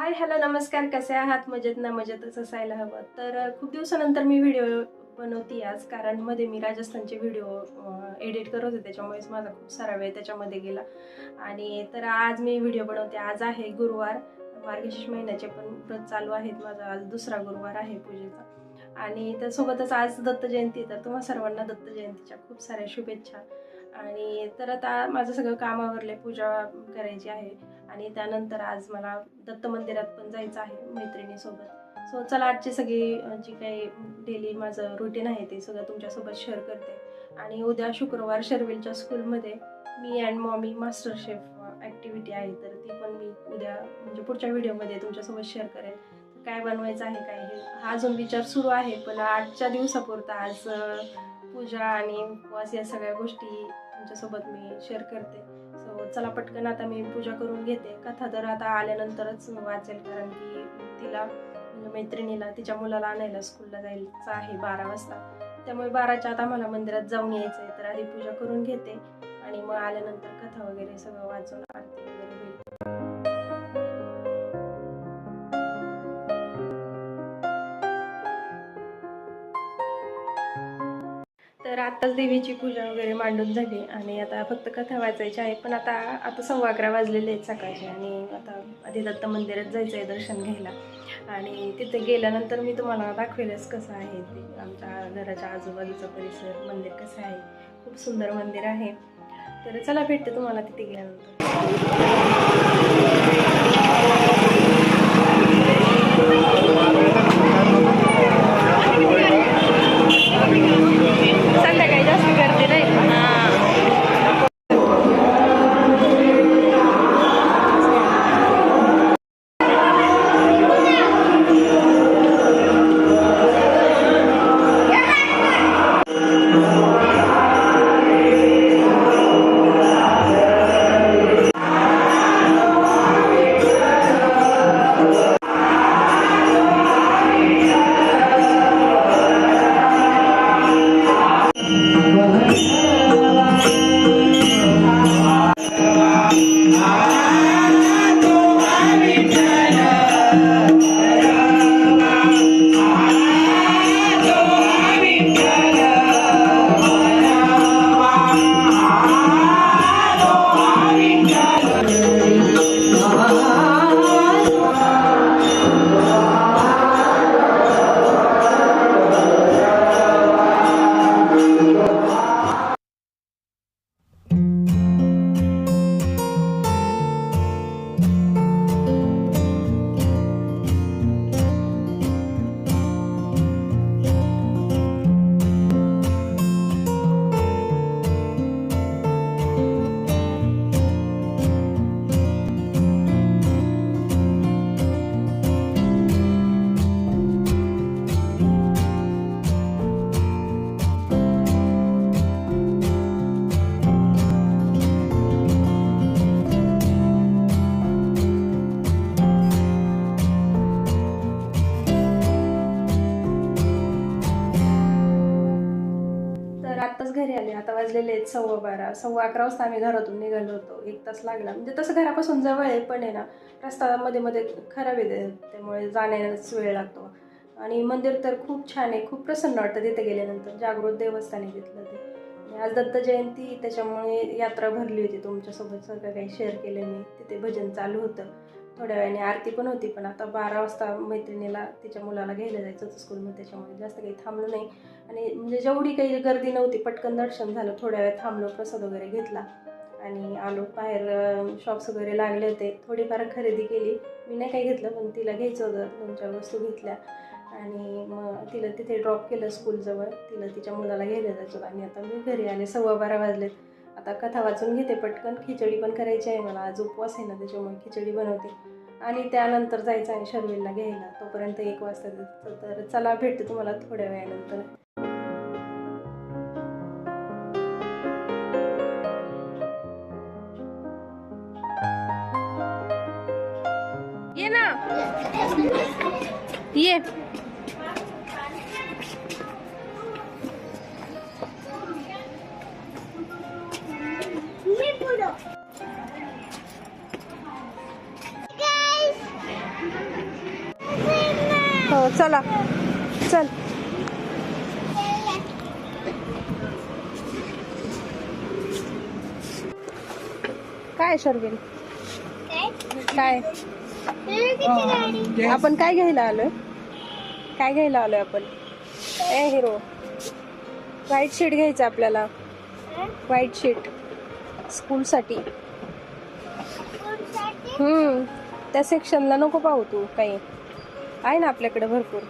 Hi hello नमस्कार. कसे आहात? मजेत ना? मजेतच असायला हवं. तर खूप दिवसानंतर मी व्हिडिओ बनवते आज कारण मध्ये मी राजस्थानचे व्हिडिओ एडिट करत होते. त्याच्यामुळेच माझा खूप सारा वेळ त्याच्यामध्ये गेला. आणि तर आज मी व्हिडिओ बनवते. आज आहे गुरुवार. मार्गशीर्ष महिन्याचे पण व्रत चालू आहेत माझा. आज दुसरा गुरुवार आहे पूजेचा. आणि त्यासोबतच आज दत्त जयंती तर तुम्हा सर्वांना दत्त जयंतीच्या खूप साऱ्या शुभेच्छा. आणि तर आता माझं सगळं काम आवरले पूजा करायची आहे. आणि त्यानंतर आज मला दत्त मंदिरात पण जायचं आहे मैत्रिणीसोबत. सो चला आजची सगळी जी काही डेली माझं रुटीन आहे ते सगळं तुमच्यासोबत शेअर करते. आणि उद्या शुक्रवार शर्विलच्या स्कूलमध्ये मी and mommy master chef activity आहे. तर ती पण मी उद्या म्हणजे पुढच्या व्हिडिओमध्ये तुमच्यासोबत शेअर करेन काय बनवायचं आहे काय हे हा अजून विचार सुरू आहे. पण आजच्या दिवसापुरता आज पूजा आणि उपवास या सगळ्या गोष्टी तुमच्यासोबत मी शेअर करते. सो चला पटकन आता मी पूजा करून घेते. कथा तर आता आल्यानंतरच वाचेल कारण की तिला म्हणजे मैत्रिणीला तिच्या मुलाला आणायला स्कूलला जायचं आहे बारा वाजता. त्यामुळे बाराच्या आता मला मंदिरात जाऊन यायचं आहे तर आधी पूजा करून घेते आणि मग आल्यानंतर कथा वगैरे सगळं वाचून आरती वगैरे तर आत्ताच देवीची पूजा वगैरे मांडून झाली आणि आता फक्त कथा वाचायची आहे. पण आता आता सव्वा अकरा वाजलेले आहेत सकाळचे आणि आता आधी दत्त मंदिरात जायचं आहे दर्शन घ्यायला. आणि तिथे गेल्यानंतर मी तुम्हाला दाखवेलच कसं आहे ते. आमच्या घराच्या आजूबाजूचा परिसर मंदिर कसं आहे? खूप सुंदर मंदिर आहे. तर चला भेटते तुम्हाला तिथे गेल्यानंतर. आता वाजलेले आहेत सव्वा बारा सव्वा अकरा वाजता आम्ही घरातून निघालो होतो. एक तास लागला. म्हणजे तसं घरापासून जवळ आहे पण आहे ना रस्ता मध्ये मध्ये खराब आहे त्यामुळे जाण्यास वेळ लागतो. आणि मंदिर तर खूप छान आहे खूप प्रसन्न वाटतं तिथे गेल्यानंतर. जागृत देवस्थान आहे तिथलं ते. आज दत्त जयंती त्याच्यामुळे यात्रा भरली होती तुमच्यासोबत सगळं काही शेअर केलं मी. तिथे भजन चालू होतं. थोड्या वेळाने आरती पण होती पण आता बारा वाजता मैत्रिणीला तिच्या मुलाला घ्यायला जायचं होतं स्कूलमध्ये त्याच्यामुळे जास्त काही थांबलो नाही. आणि म्हणजे जेवढी काही गर्दी नव्हती पटकन दर्शन झालं थोड्या वेळ थांबलो प्रसाद वगैरे घेतला. आणि आलो बाहेर शॉप्स वगैरे लागले होते. थोडीफार खरेदी केली. मी नाही काही घेतलं पण तिला घ्यायचं होतं दोन चार वस्तू घेतल्या. आणि मग तिला तिथे ड्रॉप केलं स्कूलजवळ तिला तिच्या मुलाला घ्यायला जायचं आणि आता मी घरी आले सव्वा बारा वाजलेत. आता कथा वाचून घेते पटकन खिचडी पण करायची आहे मला आज उपवास आहे ना त्याच्यामुळे खिचडी बनवते. आणि त्यानंतर जायचं आहे शर्वेलला घ्यायला तोपर्यंत एक वाजता तर चला भेटते तुम्हाला थोड्या वेळानंतर. ये ना. ये. हो चला. चल. काय शर्विल काय? आपण काय घ्यायला आलोय? काय घ्यायला आलोय आपण? ए हिरो. व्हाईट शीट घ्यायचं आपल्याला. व्हाईट शीट स्कूलसाठी हम्म. त्या सेक्शनला नको पाहू तू काही. आहे ना आपल्याकडे भरपूर.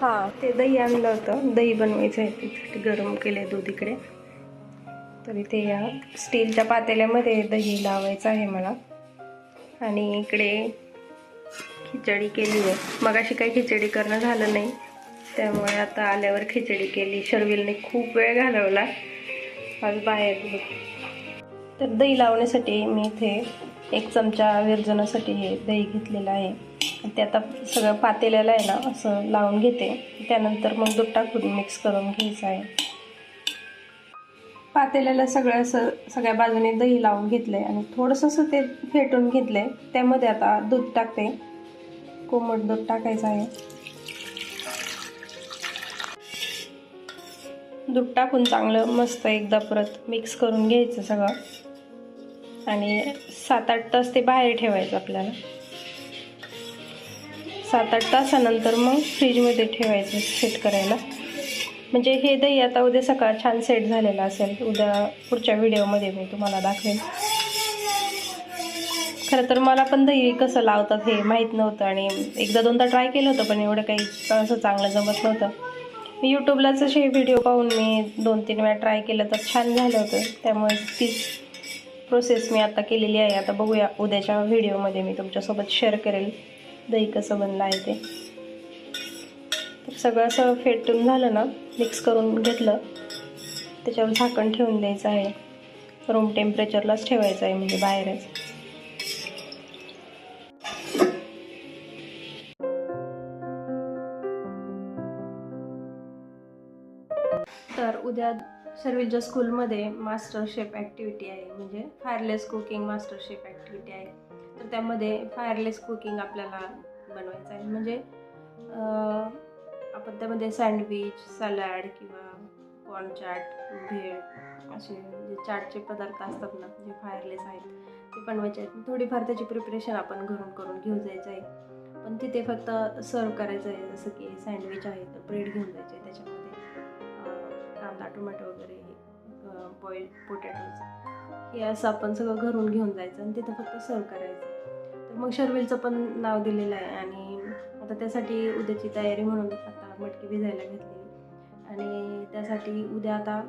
हा ते दही आणलं होतं. दही बनवायचं आहे त्यासाठी गरम केले दूध इकडे. तर इथे या स्टीलच्या पातेल्यामध्ये दही लावायचं आहे मला. आणि इकडे खिचडी केली आहे. मगाशी काही खिचडी करणं झालं नाही. त्यामुळे आता आल्यावर खिचडी केली. शर्विलने खूप वेळ घालवला. आज बाहेर. तर दही लावण्यासाठी मी इथे एक चमचा विरजनासाठी हे दही घेतलेलं आहे. ते आता सगळं पातेल्याला आहे ना असं लावून घेते. त्यानंतर मग दूध टाकून मिक्स करून घ्यायचं आहे. पातेल्याला सगळं असं सगळ्या बाजूने दही लावून घेतलंय. आणि थोडंसं असं ते फेटून घेतलंय. त्यामध्ये आता दूध टाकते. कोमट दूध टाकायचं आहे. दूध टाकून चांगलं मस्त एकदा परत मिक्स करून घ्यायचं सगळं. आणि सात आठ तास ते बाहेर ठेवायचं आपल्याला. सात आठ तासानंतर मग फ्रीजमध्ये ठेवायचं सेट करायला म्हणजे हे दही आता उद्या सकाळ छान सेट झालेलं असेल. उद्या पुढच्या व्हिडिओमध्ये मी तुम्हाला दाखवेन. खरं तर मला पण दही कसं लावतात हे माहीत नव्हतं आणि एकदा दोनदा ट्राय केलं होतं पण एवढं काही असं चांगलं जमत नव्हतं. मी यूट्यूबलाच असे व्हिडिओ पाहून मी दोन तीन वेळा ट्राय केलं तर छान झालं होतं. त्यामुळे तीच प्रोसेस मी आता केलेली आहे. आता बघूया उद्याच्या व्हिडिओमध्ये मी तुमच्यासोबत शेअर करेल. दही कसं बनलं आहे ते. तर सगळं असं फेटून झालं ना मिक्स करून घेतलं. त्याच्यावर झाकण ठेवून द्यायचं आहे. रूम टेम्परेचरलाच ठेवायचं आहे म्हणजे बाहेरच. तर उद्या सर्विसच्या स्कूलमध्ये मास्टरशेफ ॲक्टिव्हिटी आहे. म्हणजे फायरलेस कुकिंग मास्टरशेप ॲक्टिव्हिटी आहे. तर त्यामध्ये फायरलेस कुकिंग आपल्याला बनवायचं आहे. म्हणजे आपण त्यामध्ये सँडविच सॅलॅड किंवा कॉर्न चाट भेळ असे जे चाटचे पदार्थ असतात ना जे फायरलेस आहेत ते बनवायचे आहेत. थोडीफार त्याची प्रिपरेशन आपण घरून करून घेऊन जायचं आहे. पण तिथे फक्त सर्व करायचं आहे. जसं की सँडविच आहे तर ब्रेड घेऊन जायचं आहे त्याच्यामध्ये. कांदा टोमॅटो वगैरे बॉईल पोटॅटोज हे असं आपण सगळं घरून घेऊन जायचं आणि तिथं फक्त सर्व करायचं. तर मग शर्वेलचं पण नाव दिलेलं आहे आणि आता त्यासाठी उद्याची तयारी म्हणून आता मटकी भिजायला घेतली. आणि त्यासाठी उद्या आता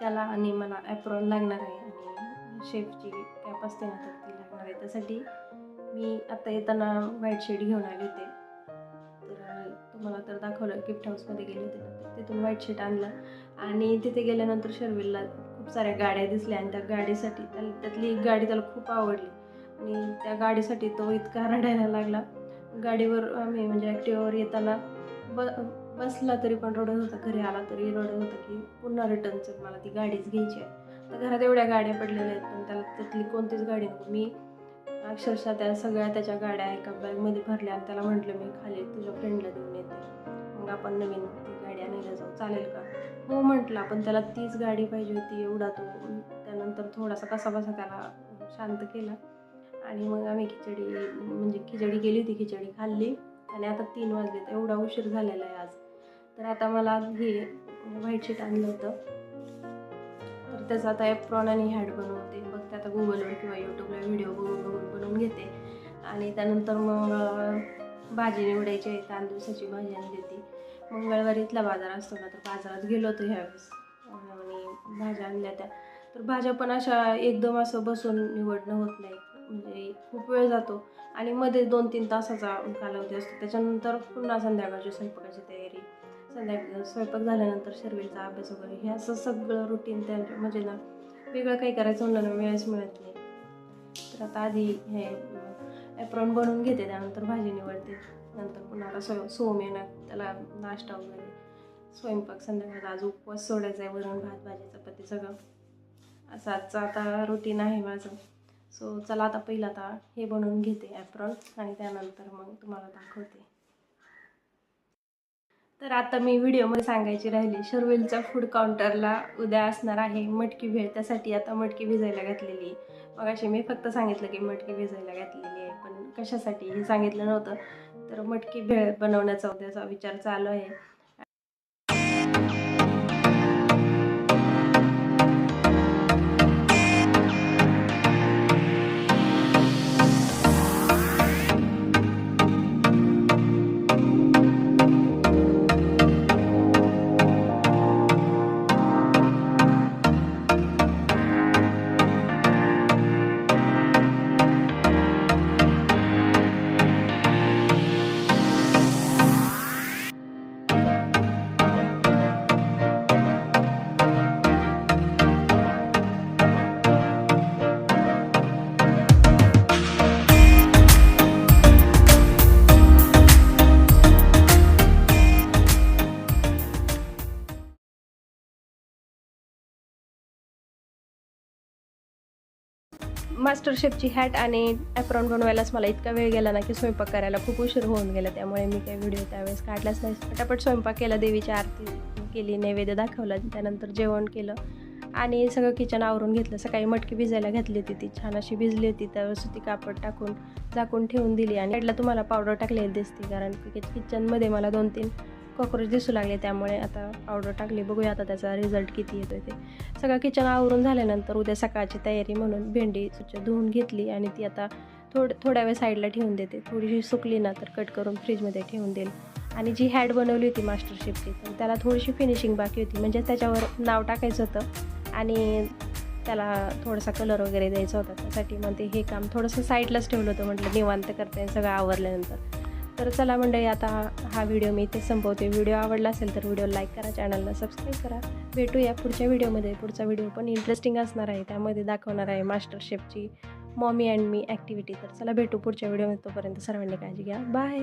त्याला आणि मला ॲप्रॉन लागणार आहे आणि शेफची कॅप असते ना तर ती लागणार आहे. त्यासाठी मी आता येताना व्हाईट शेड घेऊन आले होते. तुम्हाला तर दाखवलं गिफ्ट हाऊसमध्ये गेले होते. ना तर तिथून व्हाईट शीट आणलं. आणि तिथे गेल्यानंतर शर्विलला खूप साऱ्या गाड्या दिसल्या आणि त्या गाडीसाठी त्या त्यातली एक गाडी त्याला खूप आवडली. आणि त्या गाडीसाठी तो इतका रडायला लागला. गाडीवर आम्ही म्हणजे ॲक्टिवावर येताना ब बसला तरी पण रडत होता घरी आला तरी रडत होता की पुन्हा रिटर्नचं मला ती गाडीच घ्यायची आहे. तर घरात एवढ्या गाड्या पडलेल्या आहेत पण त्याला त्यातली कोणतीच गाडी नको. मी अक्षरशः त्या सगळ्या त्याच्या गाड्या एका बॅगमध्ये भरल्या आणि त्याला म्हटलं मी खाली तुझ्या फ्रेंडला देऊन येते. मग आपण नवीन ती गाडी आणायला जाऊ. चालेल का? हो म्हटलं पण त्याला तीच गाडी पाहिजे होती एवढा तो. त्यानंतर थोडासा कसा बसा त्याला शांत केला. आणि मग आम्ही खिचडी म्हणजे खिचडी केली होती खिचडी खाल्ली. आणि आता तीन वाजले एवढा उशीर झालेला आहे आज. तर आता मला हे व्हाईट शीट आणलं होतं. तर त्याचा आता एप्रॉन आणि हॅड बनवते. बघते आता गुगलवर किंवा यूट्यूबला व्हिडिओ देते. आणि त्यानंतर मग भाजी निवडायची आहे तांदूळसाची भाजी आणि देते. मंगळवारी इथला बाजार असतो ना तर बाजारात गेलो होतो ह्यावेळेस. आणि भाज्या आणल्या त्या. तर भाज्या पण अशा एकदम असं बसून निवडणं होत नाही. म्हणजे खूप वेळ जातो. आणि मध्ये दोन तीन तासाचा कालावधी असतो. त्याच्यानंतर पुन्हा संध्याकाळची स्वयंपाकाची तयारी. संध्याकाळ स्वयंपाक झाल्यानंतर शर्वीचा अभ्यास वगैरे. हे असं सगळं रुटीन त्यांच्या म्हणजे ना वेगळं काही करायचं म्हणलं ना वेळच मिळत नाही. तर आता आधी हे ॲप्रॉन बनवून घेते त्यानंतर भाजी निवडते. नंतर पुन्हा आता सो सोम येणार त्याला नाश्ता वगैरे स्वयंपाक संध्याकाळचा आज उपवास सोडायचा आहे वरण भात भाजी चपाती सगळं. असं आजचं आता रुटीन आहे माझं. सो चला आता पहिलं आता हे बनवून घेते ॲप्रॉन आणि त्यानंतर मग तुम्हाला दाखवते. तर आता मी व्हिडिओमध्ये सांगायची राहिली शर्वेलच्या फूड काउंटरला उद्या असणार आहे मटकी भेळ. त्यासाठी आता मटकी भिजायला घातलेली. मग अशी मी फक्त सांगितलं की मटकी भिजायला घातलेली आहे पण कशासाठी हे सांगितलं नव्हतं. तर मटकी भेळ बनवण्याचा उद्याचा विचार चालू आहे. मास्टर शेफची हॅट आणि ॲप्रॉन बनवायलाच मला इतका वेळ गेला ना की स्वयंपाक करायला खूप उशीर होऊन गेला. त्यामुळे मी काही व्हिडिओ त्यावेळेस काढलाच नाही. पटापट स्वयंपाक केला देवीची आरती केली नैवेद्य दाखवला त्यानंतर जेवण केलं आणि सगळं किचन आवरून घेतलं. सकाळी मटकी भिजायला घातली होती ती छान अशी भिजली होती. त्यावर सुती कापड टाकून झाकून ठेवून दिली आणि साईडला तुम्हाला पावडर टाकलेली दिसते कारण की किचनमध्ये मला दोन तीन कॉक्रोच दिसू लागले त्यामुळे आता पावडर टाकली. बघूया आता त्याचा रिझल्ट किती येतो ते. सगळं किचन आवरून झाल्यानंतर उद्या सकाळची तयारी म्हणून भेंडी स्वच्छ धुवून घेतली आणि ती आता थोड थोड्या वेळ साईडला ठेवून देते. थोडीशी सुकली ना तर कट करून फ्रीजमध्ये ठेवून देईल. आणि जी हॅड बनवली होती मास्टरशेफची तर त्याला थोडीशी फिनिशिंग बाकी होती. म्हणजे त्याच्यावर नाव टाकायचं होतं आणि त्याला थोडासा कलर वगैरे द्यायचा होता. त्यासाठी मग ते हे काम थोडंसं साईडलाच ठेवलं होतं. म्हटलं निवांत करते सगळं आवरल्यानंतर. तर चला मंडळी आता हा व्हिडिओ मी इथे संपवते. व्हिडिओ आवडला असेल तर व्हिडिओ लाईक करा चॅनलला सबस्क्राईब करा. भेटूया पुढच्या व्हिडिओमध्ये पुढचा व्हिडिओ पण इंटरेस्टिंग असणार आहे. त्यामध्ये दाखवणार आहे मास्टर शेफची मॉमी अँड मी ॲक्टिव्हिटी तर चला भेटू पुढच्या व्हिडिओमध्ये तोपर्यंत सर्वांनी काळजी घ्या. बाय